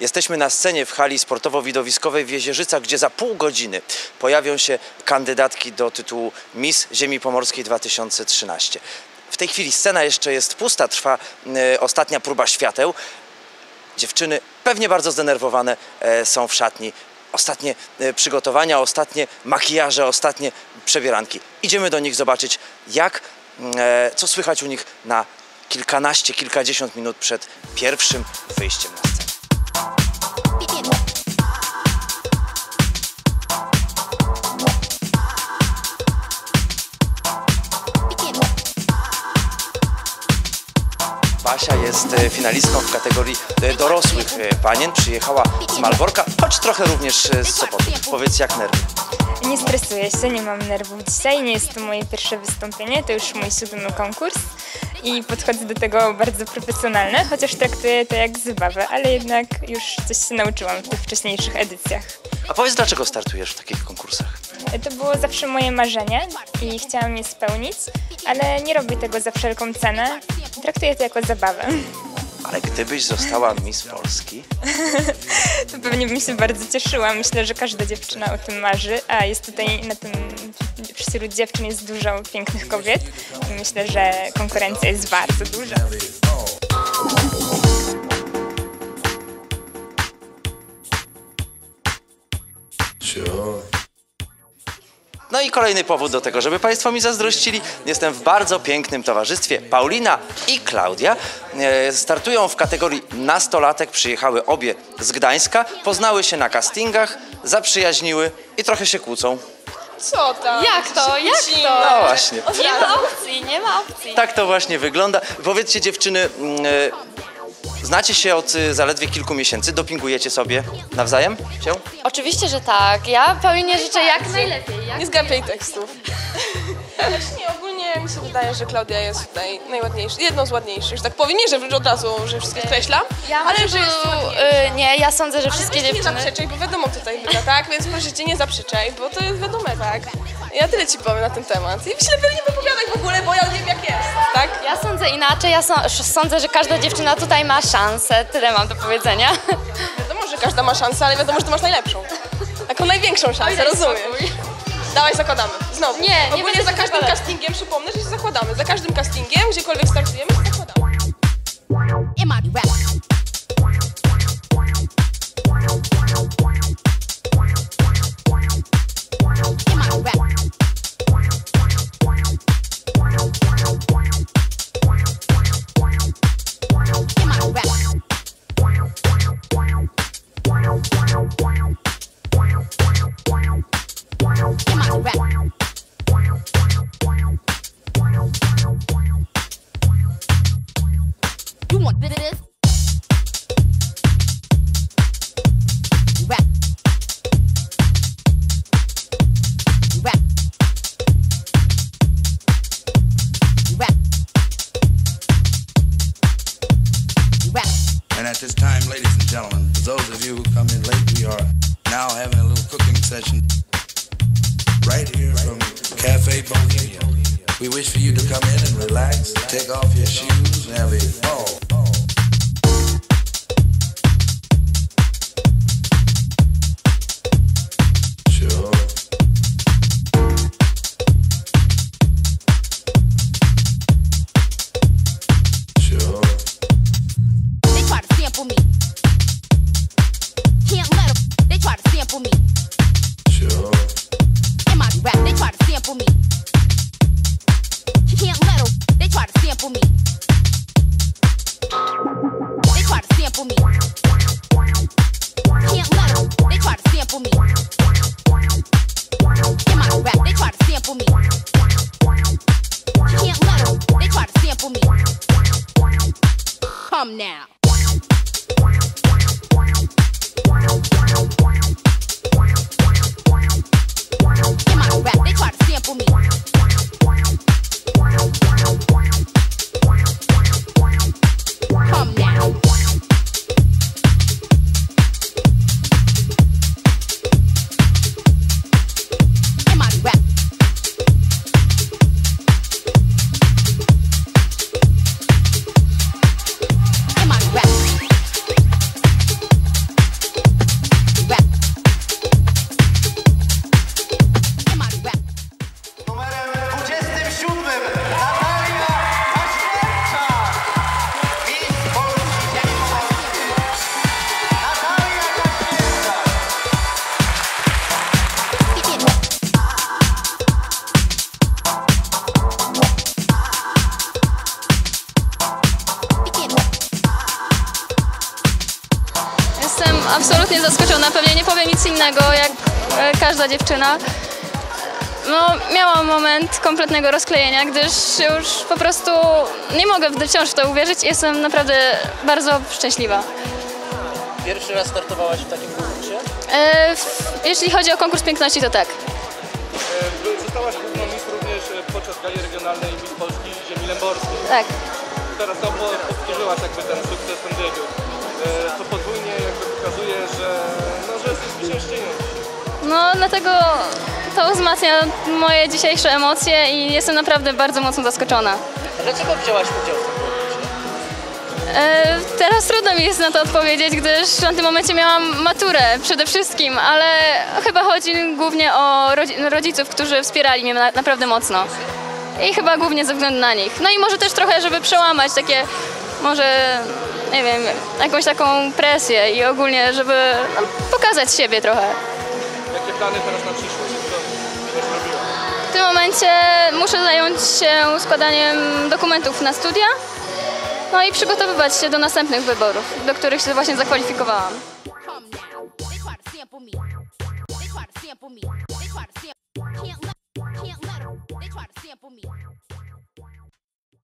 Jesteśmy na scenie w hali sportowo-widowiskowej w Jezierzycach, gdzie za pół godziny pojawią się kandydatki do tytułu Miss Ziemi Pomorskiej 2013. W tej chwili scena jeszcze jest pusta, trwa e, ostatnia próba świateł. Dziewczyny pewnie bardzo zdenerwowane e, są w szatni. Ostatnie e, przygotowania, ostatnie makijaże, ostatnie przebieranki. Idziemy do nich zobaczyć, jak, e, co słychać u nich na kilkanaście, kilkadziesiąt minut przed pierwszym wyjściem na scenę. Basia jest e, finalistką w kategorii e, dorosłych e, panien. Przyjechała z Malborka, choć trochę również z Sopotu. Powiedz jak nerwy. Nie stresuję się, nie mam nerwów dzisiaj, nie jest to moje pierwsze wystąpienie, to już mój siódmy konkurs i podchodzę do tego bardzo profesjonalnie, chociaż traktuję to jak zabawę, ale jednak już coś się nauczyłam w tych wcześniejszych edycjach. A powiedz dlaczego startujesz w takich konkursach? To było zawsze moje marzenie i chciałam je spełnić, ale nie robię tego za wszelką cenę, traktuję to jako zabawę. Ale gdybyś została Miss Polski, To pewnie bym się bardzo cieszyła. Myślę, że każda dziewczyna o tym marzy, a jest tutaj na tym wśród dziewczyn jest dużo pięknych kobiet i myślę, że konkurencja jest bardzo duża. Sure. No i kolejny powód do tego, żeby Państwo mi zazdrościli. Jestem w bardzo pięknym towarzystwie. Paulina i Klaudia e, startują w kategorii nastolatek. Przyjechały obie z Gdańska, poznały się na castingach, zaprzyjaźniły i trochę się kłócą. Co tam? Jak to? Jak to? No właśnie. Nie ma opcji, nie ma opcji. Tak to właśnie wygląda. Powiedzcie dziewczyny, mm, e, znacie się od e, zaledwie kilku miesięcy, dopingujecie sobie nawzajem się? Oczywiście, że tak. Ja Paulinie życzę jak najlepiej. Jak... Nie zgapiaj tekstów. Znaczy nie, ogólnie mi się wydaje, że Klaudia jest tutaj najładniejsza, jedną z ładniejszych, że tak powiem. Nie, że od razu, że wszystkie skreślam, Ja ale ale że jest y, Nie, ja sądzę, że wszystkie Ale weź nie dziewczyny... zaprzeczaj, bo wiadomo kto tutaj wygra, tak? Więc proszę cię, nie zaprzeczaj, bo to jest wiadome, tak? Ja tyle ci powiem na ten temat. I myślę, że nie wypowiadaj w ogóle, bo ja nie wiem jak jest, tak? Ja sądzę inaczej, ja są- sądzę, że każda dziewczyna tutaj ma szansę. Tyle mam do powiedzenia. Wiadomo, że każda ma szansę, ale wiadomo, że ty masz najlepszą. Taką największą szansę, rozumiem. Dawaj, zakładamy. Znowu. Nie, nie Ogólnie za każdym zakładać. castingiem, przypomnę, że się zakładamy. Za każdym castingiem, gdziekolwiek startujemy, się zakładamy. And at this time, ladies and gentlemen, for those of you who come in late, we are now having a little cooking session right here from Cafe Bohemia. We wish for you to come in and relax, take off your shoes, and have a ball. Absolutnie zaskoczona. Pewnie nie powiem nic innego, jak e, każda dziewczyna. No, miałam moment kompletnego rozklejenia, gdyż już po prostu nie mogę wciąż w to uwierzyć i jestem naprawdę bardzo szczęśliwa. Pierwszy raz startowałaś w takim konkursie? E, w- jeśli chodzi o konkurs piękności, to tak. E, Zostałaś główną mistrz również e, podczas gali regionalnej Miss Polski Ziemi Lęborskiej. Tak. Teraz to po- powtórzyłaś jakby ten sukces, ten debiut. E, To podwójnie jakby pokazuje, że, no, że jesteś zwyciężczynią. No, dlatego to wzmacnia moje dzisiejsze emocje i jestem naprawdę bardzo mocno zaskoczona. Dlaczego wzięłaś udział w tym konkursie? E, teraz trudno mi jest na to odpowiedzieć, gdyż w tym momencie miałam maturę przede wszystkim, ale chyba chodzi głównie o rodzi- rodziców, którzy wspierali mnie na- naprawdę mocno. I chyba głównie ze względu na nich. No i może też trochę, żeby przełamać takie, może, nie wiem, jakąś taką presję i ogólnie, żeby no, pokazać siebie trochę. Jakie plany teraz na przyszłość? W tym momencie muszę zająć się składaniem dokumentów na studia, no i przygotowywać się do następnych wyborów, do których się właśnie zakwalifikowałam. Come now. They try to sample me. They try to sample me. They try to sample. Can't let. Can't let 'em. They try to sample me.